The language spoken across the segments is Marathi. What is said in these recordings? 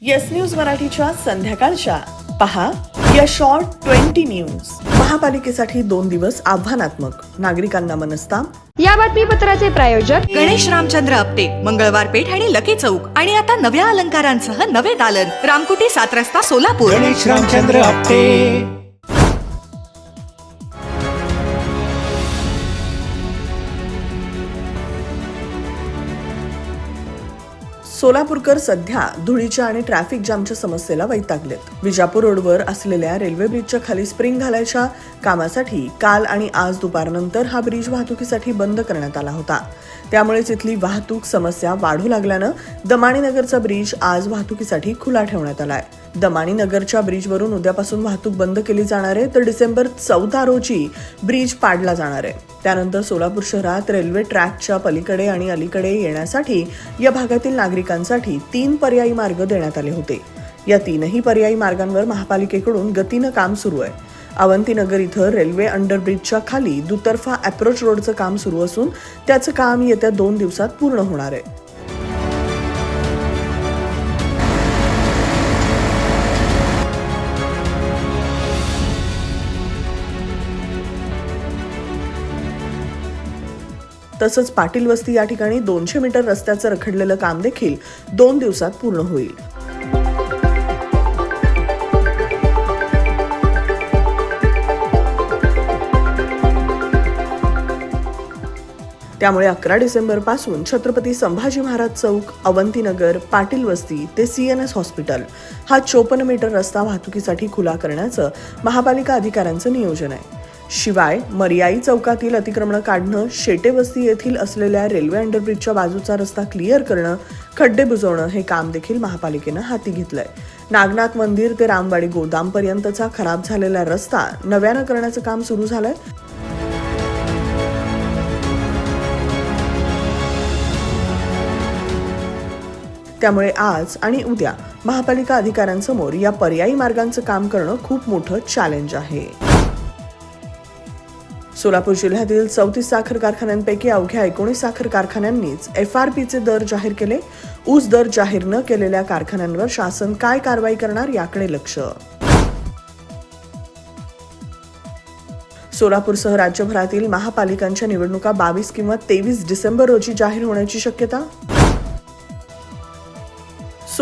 येस न्यूज मराठीच्या संध्याकाळच्या. पहा या शॉर्ट ट्वेंटी न्यूज महापालिकेसाठी दोन दिवस आव्हानात्मक. नागरिकांना मनस्ताप. या बातमीपत्राचे प्रायोजक गणेश रामचंद्र आपटे मंगळवार पेठ आणि लकी चौक. आणि आता नव्या अलंकारांसह नवे दालन. रामकुटी सात रस्ता सोलापूर. गणेश रामचंद्र आपटे. सोलापूरकर सध्या धुळीच्या आणि ट्रॅफिक जामच्या समस्येला वैतागलेत. विजापूर रोडवर असलेल्या रेल्वे ब्रिजच्या खाली स्प्रिंग घालायच्या कामासाठी काल आणि आज दुपारनंतर हा ब्रिज वाहतुकीसाठी बंद करण्यात आला होता. त्यामुळेच इथली वाहतूक समस्या वाढू लागल्यानं दमाणीनगरचा ब्रिज आज वाहतुकीसाठी खुला ठेवण्यात आला आहे दमाणी नगरच्या ब्रिजवरून उद्यापासून वाहतूक बंद केली जाणार आहे तर डिसेंबर चौदा रोजी ब्रिज पाडला जाणार आहे. त्यानंतर सोलापूर शहरात रेल्वे ट्रॅकच्या पलीकडे आणि अलीकडे येण्यासाठी या भागातील नागरिकांसाठी तीन पर्यायी मार्ग देण्यात आले होते. या तीनही पर्यायी मार्गांवर महापालिकेकडून गतीनं काम सुरू आहे. अवंतीनगर इथं रेल्वे अंडरब्रिजच्या खाली दुतर्फा अप्रोच रोडचं काम सुरू असून त्याचं काम येत्या दोन दिवसात पूर्ण होणार आहे. तसंच पाटील वस्ती या ठिकाणी दोनशे मीटर रस्त्याचं रखडलेलं काम देखील दोन दिवसात पूर्ण होईल. त्यामुळे अकरा डिसेंबरपासून छत्रपती संभाजी महाराज चौक अवंतीनगर पाटील वस्ती ते एस हॉस्पिटल हा चोपन्न मीटर रस्ता वाहतुकीसाठी खुला करण्याचं महापालिका अधिकाऱ्यांचं नियोजन आहे. शिवाय मर्याई चौकातील अतिक्रमण काढणं शेटे वस्ती येथील असलेल्या रेल्वे अंडरब्रिजच्या बाजूचा रस्ता क्लिअर करणं खड्डे बुजवणं हे काम देखील महापालिकेनं हाती घेतलंय. नागनाथ मंदिर ते रामवाडी गोदाम पर्यंतचा खराब झालेला रस्ता नव्यानं करण्याचं काम सुरू झालंय. त्यामुळे आज आणि उद्या महापालिका अधिकाऱ्यांसमोर या पर्यायी मार्गांचं काम करणं खूप मोठं चॅलेंज आहे. सोलापूर जिल्ह्यातील चौतीस साखर कारखान्यांपैकी अवघ्या एकोणीस साखर कारखान्यांनीच एफ आर पीचे दर जाहीर केले. ऊस दर जाहीर न केलेल्या कारखान्यांवर शासन काय कारवाई करणार याकडे लक्ष. सोलापूरसह राज्यभरातील महापालिकांच्या निवडणुका बावीस किंवा तेवीस डिसेंबर रोजी जाहीर होण्याची शक्यता?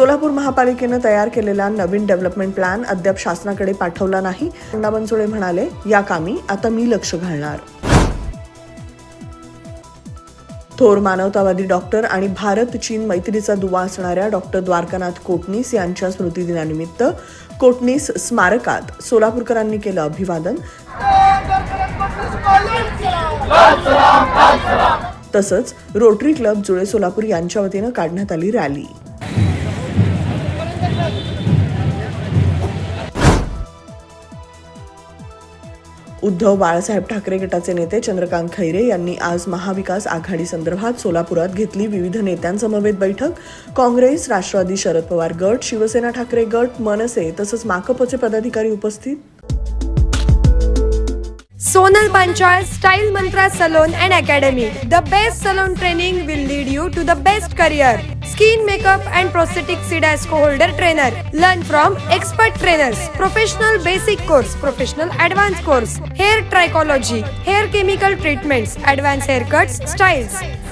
सोलापूर महापालिकेनं तयार केलेला नवीन डेव्हलपमेंट प्लॅन अद्याप शासनाकडे पाठवला नाही. अण्णा बनसोडे म्हणाले या कामी आता मी लक्ष घालणार. थोर मानवतावादी डॉक्टर आणि भारत चीन मैत्रीचा दुवा असणाऱ्या डॉक्टर द्वारकानाथ कोटणीस यांच्या स्मृतिदिनानिमित्त कोटणीस स्मारकात सोलापूरकरांनी केलं अभिवादन. तसंच रोटरी क्लब जुळे सोलापूर यांच्या वतीनं काढण्यात आली रॅली. उद्धव बाळासाहेब ठाकरे गटाचे नेते चंद्रकांत खैरे यांनी आज महाविकास आघाडी संदर्भात सोलापुरात घेतली विविध नेत्यांसमवेत बैठक. काँग्रेस राष्ट्रवादी शरद पवार गट शिवसेना ठाकरे गट मनसे तसंच माकपचे पदाधिकारी उपस्थित. Sonal Panchal Style Mantra Salon and Academy. The best salon training will lead you to the best career. Skin makeup and prosthetic Sidasco holder trainer. Learn from expert trainers. Professional basic course, professional advanced course. Hair trichology, hair chemical treatments, advanced haircuts, styles.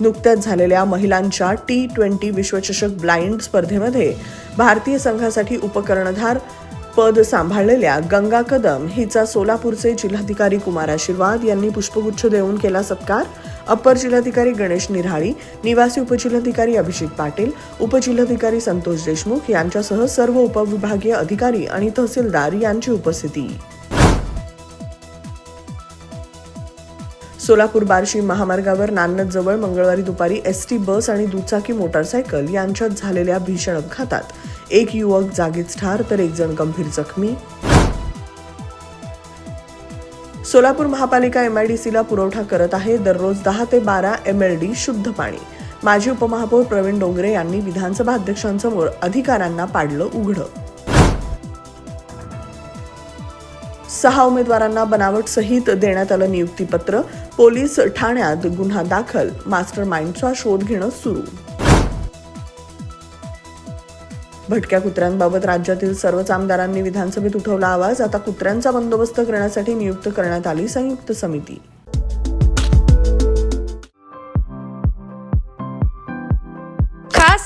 नुकत्याच झालेल्या महिलांच्या टी ट्वेंटी विश्वचषक ब्लाइंड स्पर्धेमध्ये भारतीय संघासाठी उपकर्णधार पद सांभाळलेल्या गंगा कदम हिचा सोलापूरचे जिल्हाधिकारी कुमार आशीर्वाद यांनी पुष्पगुच्छ देऊन केला सत्कार. अप्पर जिल्हाधिकारी गणेश निराळी निवासी उपजिल्हाधिकारी अभिषेक पाटील उपजिल्हाधिकारी संतोष देशमुख यांच्यासह सर्व उपविभागीय अधिकारी आणि तहसीलदार यांची उपस्थिती. सोलापूर बार्शी महामार्गावर नान्नदजवळ मंगळवारी दुपारी एस टी बस आणि दुचाकी मोटारसायकल यांच्यात झालेल्या भीषण अपघातात एक युवक जागीच ठार तर एक जण गंभीर जखमी. सोलापूर महापालिका एमआयडीसीला पुरवठा करत आहे दररोज दहा ते बारा एम एल डी शुद्ध पाणी. माजी उपमहापौर प्रवीण डोंगरे यांनी विधानसभा अध्यक्षांसमोर अधिकाऱ्यांना पाडलं उघडं. सहा उमेदवारांना बनावट सहित देण्यात आलं नियुक्तीपत्र. पोलीस ठाण्यात गुन्हा दाखल. मास्टर माइंडचा शोध घेणं सुरू. भटक्या कुत्र्यांबाबत राज्यातील सर्वच आमदारांनी विधानसभेत उठवला आवाज. आता कुत्र्यांचा बंदोबस्त करण्यासाठी नियुक्त करण्यात आली संयुक्त समिती.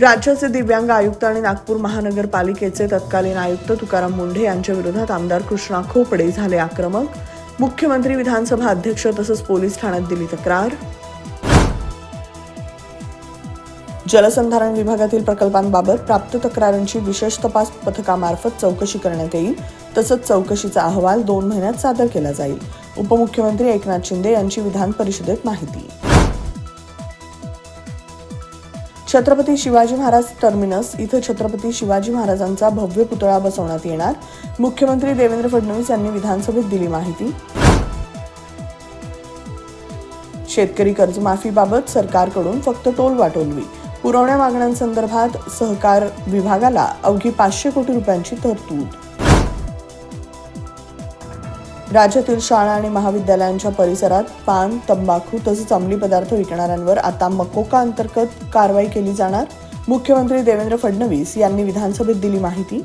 राज्याचे दिव्यांग आयुक्त आणि नागपूर महानगरपालिकेचे तत्कालीन आयुक्त तुकाराम मुंढे यांच्या विरोधात आमदार कृष्णा खोपडे झाले आक्रमक. मुख्यमंत्री विधानसभा अध्यक्ष तसंच पोलीस ठाण्यात दिली तक्रार. जलसंधारण विभागातील प्रकल्पांबाबत प्राप्त तक्रारांची विशेष तपास पथकामार्फत चौकशी करण्यात येईल. तसंच चौकशीचा अहवाल दोन महिन्यात सादर केला जाईल. उपमुख्यमंत्री एकनाथ शिंदे यांची विधान परिषदेत माहिती. छत्रपती शिवाजी महाराज टर्मिनस इथं छत्रपती शिवाजी महाराजांचा भव्य पुतळा बसवण्यात येणार. मुख्यमंत्री देवेंद्र फडणवीस यांनी विधानसभेत दिली माहिती. शेतकरी कर्जमाफीबाबत सरकारकडून फक्त टोल वाटोलवी. पुरवण्या मागण्यांसंदर्भात सहकार विभागाला अवघी पाचशे कोटी रुपयांची तरतूद. राज्यातील शाळा आणि महाविद्यालयांच्या परिसरात पान तंबाखू तसेच अंमली पदार्थ विकणाऱ्यांवर आता मकोका अंतर्गत कारवाई केली जाणार. मुख्यमंत्री देवेंद्र फडणवीस यांनी विधानसभेत दिली माहिती.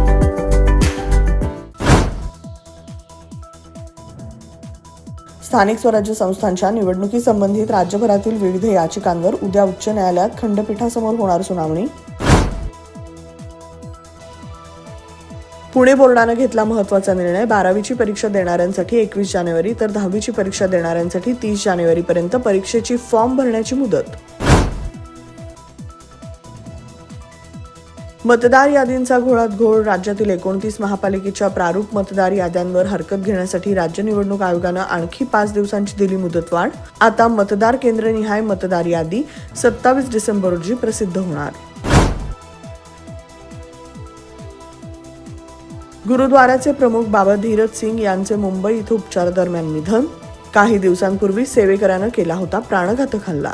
स्थानिक स्वराज्य संस्थांच्या निवडणुकीसंबंधित राज्यभरातील विविध याचिकांवर उद्या उच्च न्यायालयात खंडपीठासमोर होणार सुनावणी. पुणे बोर्डानं घेतला महत्त्वाचा निर्णय. बारावीची परीक्षा देणाऱ्यांसाठी एकवीस जानेवारी तर दहावीची परीक्षा देणाऱ्यांसाठी तीस जानेवारीपर्यंत परीक्षेची फॉर्म भरण्याची मुदत. मतदार यादींचा घोळात घोळ राज्यातील एकोणतीस महापालिकेच्या प्रारूप मतदार याद्यांवर हरकत घेण्यासाठी राज्य निवडणूक आयोगानं आणखी पाच दिवसांची दिली मुदतवाढ. आता मतदार केंद्रनिहाय मतदार यादी सत्तावीस डिसेंबर रोजी प्रसिद्ध होणार. गुरुद्वाराचे प्रमुख बाबा धीरज सिंग यांचे मुंबई इथं उपचारादरम्यान निधन. काही दिवसांपूर्वी सेवेकरानं केला होता प्राणघातक हल्ला.